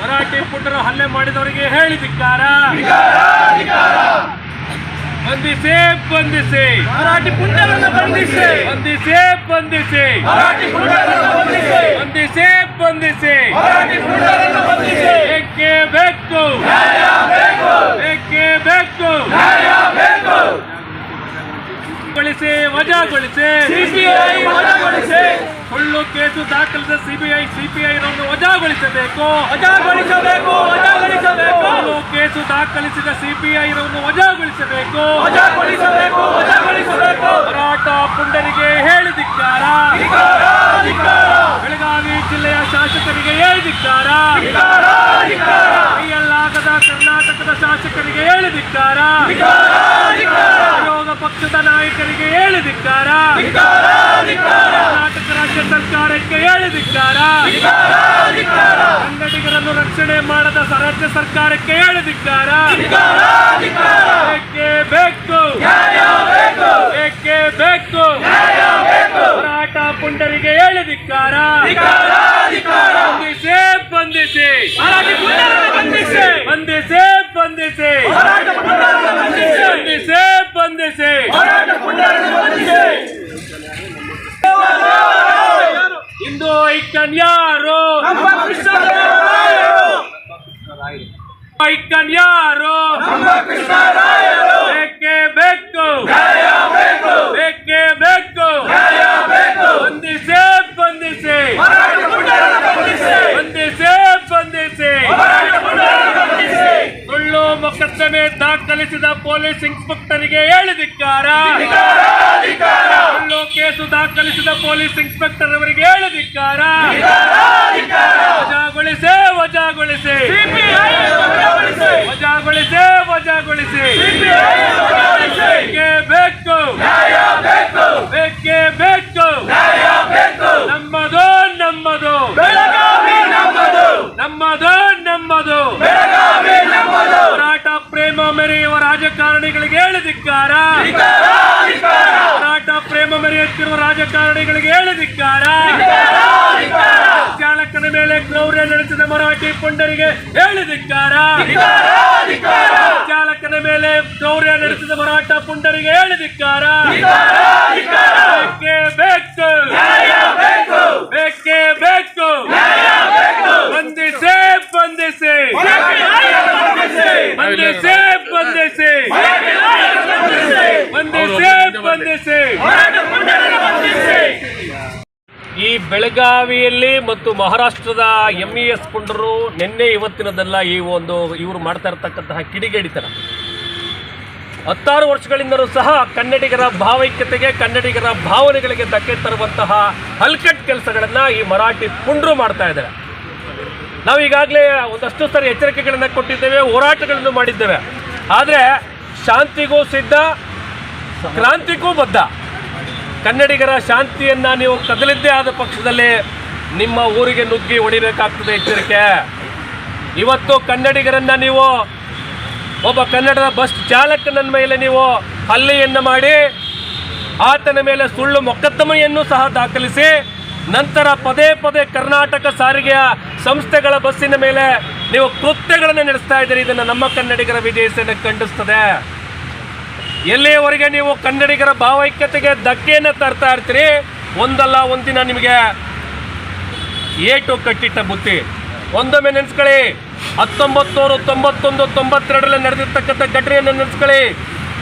ಮರಾಠಿ ಪುಟರು ಹಲ್ಲೆ ಮಾಡಿದವರಿಗೆ ಹೇಳಿದಿಕ್ಕಾರ ಬಂಧಿಸಿ ಬಂಧಿಸಿ. ಮರಾಠಿ ಪುಣ್ಯವನ್ನು ಬಂಧಿಸಿ. ಬಂಧಿಸಿ ಬಂಧಿಸಿ. ಮರಾಠಿ ಪುಣ್ಯವನ್ನು ಬಂಧಿಸಿ. ಬಂಧಿಸಿ ಬಂಧಿಸಿ. ಮರಾಠಿ ಪುಣ್ಯವನ್ನು ಬಂಧಿಸಿ. ಏಕೆ ಬೇಕು? ಬೇಕು. ಏಕೆ ಬೇಕು? ಗೊಳಿಸಿ ವಜಾಗೊಳಿಸಿ. ಸಿಬಿಐ ವಜಾಗೊಳಿಸಿ. ಸುಳ್ಳು ಕೇಸು ದಾಖಲಿಸಿದ ಸಿಬಿಐ ಸಿಪಿಐ ವಜಾಗೊಳಿಸಬೇಕು. ವಜಾಗೊಳಿಸಬೇಕು ವಜಾಗೊಳಿಸಬೇಕು. ಸುಳ್ಳು ಕೇಸು ದಾಖಲಿಸಿದ ಸಿಪಿಐ ನನ್ನು ವಜಾಗೊಳಿಸಬೇಕು ವಜಾಗೊಳಿಸಬೇಕು ವಜಾಗೊಳಿಸಬೇಕು ಹೋರಾಟ ಪುಂಡರಿಗೆ ಹೇಳಿದಿಕ್ಕಾರ ಅಧಿಕಾರ ಅಧಿಕಾರ ಬೆಳಗಾವಿ ಜಿಲ್ಲೆಯ ಶಾಸಕರಿಗೆ ಹೇಳಿದಿಕ್ಕಾರ ಕೈಯಲ್ಲಾಗದ ಕರ್ನಾಟಕದ ಶಾಸಕರಿಗೆ ಹೇಳಿದಿಕ್ಕಾರ ಆಯೋಗ ವಿರೋಧ ಪಕ್ಷದ ನಾಯಕರಿಗೆ ಹೇಳಿದಿಕ್ಕಾರ ಕರ್ನಾಟಕ ರಾಜ್ಯ ಸರ್ಕಾರಕ್ಕೆ ಹೇಳಿದಿಕ್ಕಾರ ಕನ್ನಡಿಗರನ್ನು ರಕ್ಷಣೆ ಮಾಡದ ರಾಜ್ಯ ಸರ್ಕಾರಕ್ಕೆ ಹೇಳಿದಿಕ್ಕಾರ ಅಧಿಕಾರ ಅಧಿಕಾರ ಏಕೆ ಬೇಕು ನ್ಯಾಯ ಬೇಕು ಏಕೆ ಬೇಕು ನ್ಯಾಯ ಬೇಕು ಹೋರಾಟ ಪುಂಡರಿಗೆ ಹೇಳಿದಿಕ್ಕಾರ ಅಧಿಕಾರ ಅಧಿಕಾರ ಬಂಧಿಸಿ ಬಂಧಿಸಿ ಮರಾಠಿ ಪುಣ್ಯವನ್ನು ಬಂಧಿಸಿ ಬಂಧಿಸಿ ಬಂಧಿಸಿ ಹೋರಾಟ ಪುಣ್ಯವನ್ನು ಬಂಧಿಸಿ ಬಂಧಿಸಿ ಬಂಧಿಸಿ ಹೋರಾಟ ಪುಣ್ಯವನ್ನು ಬಂಧಿಸಿ ಇಂದು ಐಕನ್ ಯಾರು ನಮ್ಮ ಕೃಷ್ಣದೇವರಾಯರು ಐಕನ್ ಯಾರು ಬೇಕೇ ಬೇಕು. ಬೇಕು ಬೇಕೇ. ಬಂದಿಸೇ ಬಂದಿಸಿ ಬಂದಿಸೇ ಬಂದಿಸಿ ಸುಳ್ಳು ಮೊಕದ್ದಮೆ ದಾಖಲಿಸಿದ ಪೊಲೀಸ್ ಇನ್ಸ್ಪೆಕ್ಟರ್ಗೆ ಹೇಳಿದಿಕ್ಕಾರ ಸುಳ್ಳು ಕೇಸು ದಾಖಲಿಸಿದ ಪೊಲೀಸ್ ಇನ್ಸ್ಪೆಕ್ಟರ್ ಅವರಿಗೆ ಹೇಳಿದಿಕ್ಕಾರ ವಜಾಗೊಳಿಸಿ ವಜಾಗೊಳಿಸಿ. ವಜಾಗೊಳಿಸಿ. ವಜಾಗೊಳಿಸಿ. ಬೇಕೇ ಬೇಕು. ಬೇಕು. ಬೇಕೇ ನಮ್ಮದು ನಮ್ಮದು. ನಮ್ಮದು. ನಮ್ಮದು ಹೋರಾಟ ಪ್ರೇಮ ಮೆರೆಯುವ ರಾಜಕಾರಣಿಗಳಿಗೆ ಹೇಳಿದಿಕ್ಕಾರ ಹೋರಾಟ ಪ್ರೇಮ ಮೆರೆಯುತ್ತಿರುವ ರಾಜಕಾರಣಿಗಳಿಗೆ ಹೇಳಿದಿಕ್ಕಾರ ಚಾಲಕನ ಮೇಲೆ ಕ್ರೌರ್ಯ ನಡೆಸಿದ ಮರಾಠಿ ಪುಂಡರಿಗೆ ಹೇಳಿದಿಕ್ಕಾರ ಕ್ರೌರ್ಯ ನಡೆಸಿದ ಮರಾಠ ಪುಂಡರಿಗೆ ಹೇಳಿದಿಕ್ಕಾರ ಬೇಕೇ ಬೇಕು. ಬೇಕು ಈ ಬೆಳಗಾವಿಯಲ್ಲಿ ಮತ್ತು ಮಹಾರಾಷ್ಟ್ರದ ಎಂ ಇ ಎಸ್ ಕೊಂಡರು ನಿನ್ನೆ ಇವತ್ತಿನದೆಲ್ಲ ಈ ಒಂದು ಇವರು ಮಾಡ್ತಾ ಇರ್ತಕ್ಕಂತಹ ಕಿಡಿಗೇಡಿತನ. ಹತ್ತಾರು ವರ್ಷಗಳಿಂದಲೂ ಸಹ ಕನ್ನಡಿಗರ ಭಾವೈಕ್ಯತೆಗೆ, ಕನ್ನಡಿಗರ ಭಾವನೆಗಳಿಗೆ ಧಕ್ಕೆ ತರುವಂತಹ ಹಲ್ಕಟ್ ಕೆಲಸಗಳನ್ನು ಈ ಮರಾಠಿ ಪುಂಡ್ರು ಮಾಡ್ತಾ ಇದ್ದಾರೆ. ನಾವು ಈಗಾಗಲೇ ಒಂದಷ್ಟು ಸರಿ ಎಚ್ಚರಿಕೆಗಳನ್ನು ಕೊಟ್ಟಿದ್ದೇವೆ, ಹೋರಾಟಗಳನ್ನು ಮಾಡಿದ್ದೇವೆ. ಆದರೆ ಶಾಂತಿಗೂ ಸಿದ್ಧ, ಕ್ರಾಂತಿಗೂ ಬದ್ಧ. ಕನ್ನಡಿಗರ ಶಾಂತಿಯನ್ನು ನೀವು ಕದಲಿದ್ದೇ ಆದ ಪಕ್ಷದಲ್ಲಿ ನಿಮ್ಮ ಊರಿಗೆ ನುಗ್ಗಿ ಹೊಡಿಬೇಕಾಗ್ತದೆ ಎಚ್ಚರಿಕೆ. ಇವತ್ತು ಕನ್ನಡಿಗರನ್ನು ನೀವು ಒಬ್ಬ ಕನ್ನಡದ ಬಸ್ ಚಾಲಕನ ಮೇಲೆ ನೀವು ಹಲ್ಲೆಯನ್ನು ಮಾಡಿ ಆತನ ಮೇಲೆ ಸುಳ್ಳು ಮೊಕದ್ದಮೆಯನ್ನು ಸಹ ದಾಖಲಿಸಿ ನಂತರ ಪದೇ ಪದೇ ಕರ್ನಾಟಕ ಸಾರಿಗೆಯ ಸಂಸ್ಥೆಗಳ ಬಸ್ಸಿನ ಮೇಲೆ ನೀವು ಕೃತ್ಯಗಳನ್ನು ನಡೆಸ್ತಾ ಇದ್ದೀರಿ. ಇದನ್ನು ನಮ್ಮ ಕನ್ನಡಿಗರ ವಿಜಯ ಖಂಡಿಸ್ತದೆ. ಎಲ್ಲಿಯವರೆಗೆ ನೀವು ಕನ್ನಡಿಗರ ಭಾವೈಕ್ಯತೆಗೆ ಧಕ್ಕೆಯನ್ನು ತರ್ತಾ ಇರ್ತೀರಿ? ಒಂದಲ್ಲ, ಒಂದಿನ ನಿಮಗೆ ಏಟು ಕಟ್ಟಿಟ್ಟ ಬುತ್ತಿ. ಒಂದೊಮ್ಮೆ ನೆನೆಸ್ಕೊಳ್ಳಿ. ಹತ್ತೊಂಬತ್ತು ತೊಂಬತ್ತೊಂದು ತೊಂಬತ್ತೆರಡರಲ್ಲಿ ನಡೆದಿರ್ತಕ್ಕಂಥ ಘಟನೆಯನ್ನು ನೆನೆಸ್ಕೊಳ್ಳಿ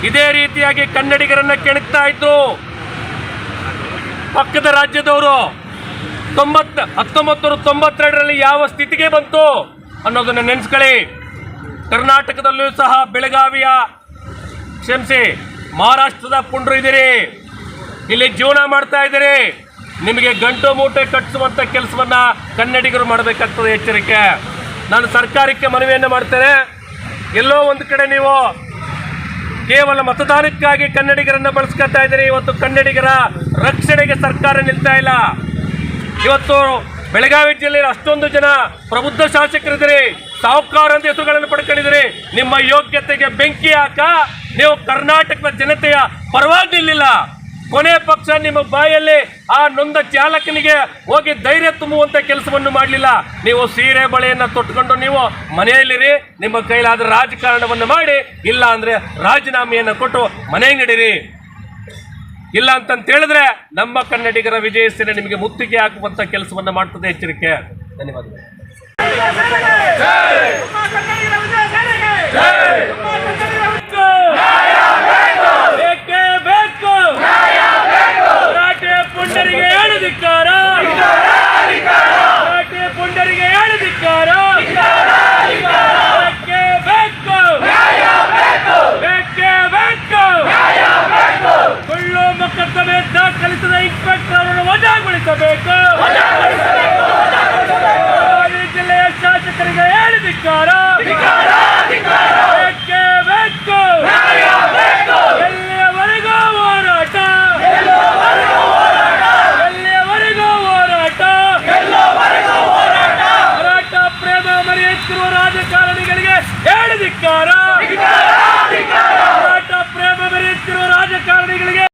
ಇದೇ ರೀತಿಯಾಗಿ ಕನ್ನಡಿಗರನ್ನ ಕೆಣಕ್ತಾ ಇದ್ರು. ಪಕ್ಕದ ರಾಜ್ಯದವರು ತೊಂಬತ್ತ ಹತ್ತೊಂಬತ್ತು ತೊಂಬತ್ತೆರಡರಲ್ಲಿ ಯಾವ ಸ್ಥಿತಿಗೆ ಬಂತು ಅನ್ನೋದನ್ನ ನೆನೆಸ್ಕೊಳ್ಳಿ. ಕರ್ನಾಟಕದಲ್ಲೂ ಸಹ ಬೆಳಗಾವಿಯ ಕ್ಷಮಿಸಿ, ಮಹಾರಾಷ್ಟ್ರದ ಪುಂಡ್ರು ಇದ್ದೀರಿ. ಇಲ್ಲಿ ಜೀವನ ಮಾಡ್ತಾ ಇದ್ದೀರಿ. ನಿಮಗೆ ಗಂಟು ಮೂಟೆ ಕಟ್ಟಿಸುವಂಥ ಕೆಲಸವನ್ನ ಕನ್ನಡಿಗರು ಮಾಡಬೇಕಾಗ್ತದೆ ಎಚ್ಚರಿಕೆ. ನಾನು ಸರ್ಕಾರಕ್ಕೆ ಮನವಿಯನ್ನು ಮಾಡ್ತೇನೆ. ಎಲ್ಲೋ ಒಂದು ಕಡೆ ನೀವು ಕೇವಲ ಮತದಾನಕ್ಕಾಗಿ ಕನ್ನಡಿಗರನ್ನು ಬಳಸ್ಕೊತಾ ಇದ್ದೀರಿ. ಇವತ್ತು ಕನ್ನಡಿಗರ ರಕ್ಷಣೆಗೆ ಸರ್ಕಾರ ನಿಲ್ತಾ ಇಲ್ಲ. ಇವತ್ತು ಬೆಳಗಾವಿ ಜಿಲ್ಲೆಯಲ್ಲಿ ಅಷ್ಟೊಂದು ಜನ ಪ್ರಬುದ್ಧ ಶಾಸಕರಿದ್ದೀರಿ. ಸಾಹುಕಾರ ಹೆಸರುಗಳನ್ನು ಪಡ್ಕೊಂಡಿದ್ದೀರಿ. ನಿಮ್ಮ ಯೋಗ್ಯತೆಗೆ ಬೆಂಕಿ ಹಾಕ ನೀವು ಕರ್ನಾಟಕದ ಜನತೆಯ ಪರವಾಗಿ ನಿಲ್ಲಿಲ್ಲ. ಕೊನೆ ಪಕ್ಷ ನಿಮ್ಮ ಬಾಯಲ್ಲಿ ಆ ನೊಂದ ಚಾಲಕನಿಗೆ ಹೋಗಿ ಧೈರ್ಯ ತುಂಬುವಂತ ಕೆಲಸವನ್ನು ಮಾಡಲಿಲ್ಲ. ನೀವು ಸೀರೆ ಬಳೆಯನ್ನು ತೊಟ್ಕೊಂಡು ನೀವು ಮನೆಯಲ್ಲಿರಿ, ನಿಮ್ಮ ಕೈಲಾದ ರಾಜಕಾರಣವನ್ನು ಮಾಡಿ, ಇಲ್ಲ ಅಂದ್ರೆ ರಾಜೀನಾಮೆಯನ್ನು ಕೊಟ್ಟು ಮನೆಗೆ ನಡೀರಿ. ಇಲ್ಲ ಅಂತಂತ ಹೇಳಿದ್ರೆ ನಮ್ಮ ಕನ್ನಡಿಗರ ವಿಜಯ ಸೇನೆ ನಿಮಗೆ ಮುತ್ತಿಗೆ ಹಾಕುವಂತ ಕೆಲಸವನ್ನು ಮಾಡ್ತದೆ ಎಚ್ಚರಿಕೆ. ಧನ್ಯವಾದಗಳು ಬೇಕು ಮರಾಠೆ ಪುಂಡರಿಗೆ ಹೇಳಿದಿಕ್ಕಾರ ಮರಾಠೆ ಪುಂಡರಿಗೆ ಹೇಳಿದಿಕ್ಕಾರ ಬೇಕೇ ಬೇಕು ಬೇಕೇ ಬೇಕು ಸುಳ್ಳು ಮೊಕದ್ದಮೆ ದಾಖಲಿಸಿದ ಇನ್ಸ್ಪೆಕ್ಟರ್ ಅವರನ್ನು ವಜಾಗೊಳಿಸಬೇಕು ಬೆಳಗಾವಿ ಜಿಲ್ಲೆಯ ಶಾಸಕರಿಗೆ ಹೇಳಿದಿಕ್ಕಾರ ಬೇಕೇ ಬೇಕು ಎಲ್ಲಿಯವರೆಗೂ ಹೋರಾಟ? ಎಲ್ಲಿಯವರೆಗೂ ಹೋರಾಟ? ಹೋರಾಟ? ಪ್ರೇಮ ಮರೆಯುತ್ತಿರುವ ರಾಜಕಾರಣಿಗಳಿಗೆ ಹೇಳಿದಿಕ್ಕಾರ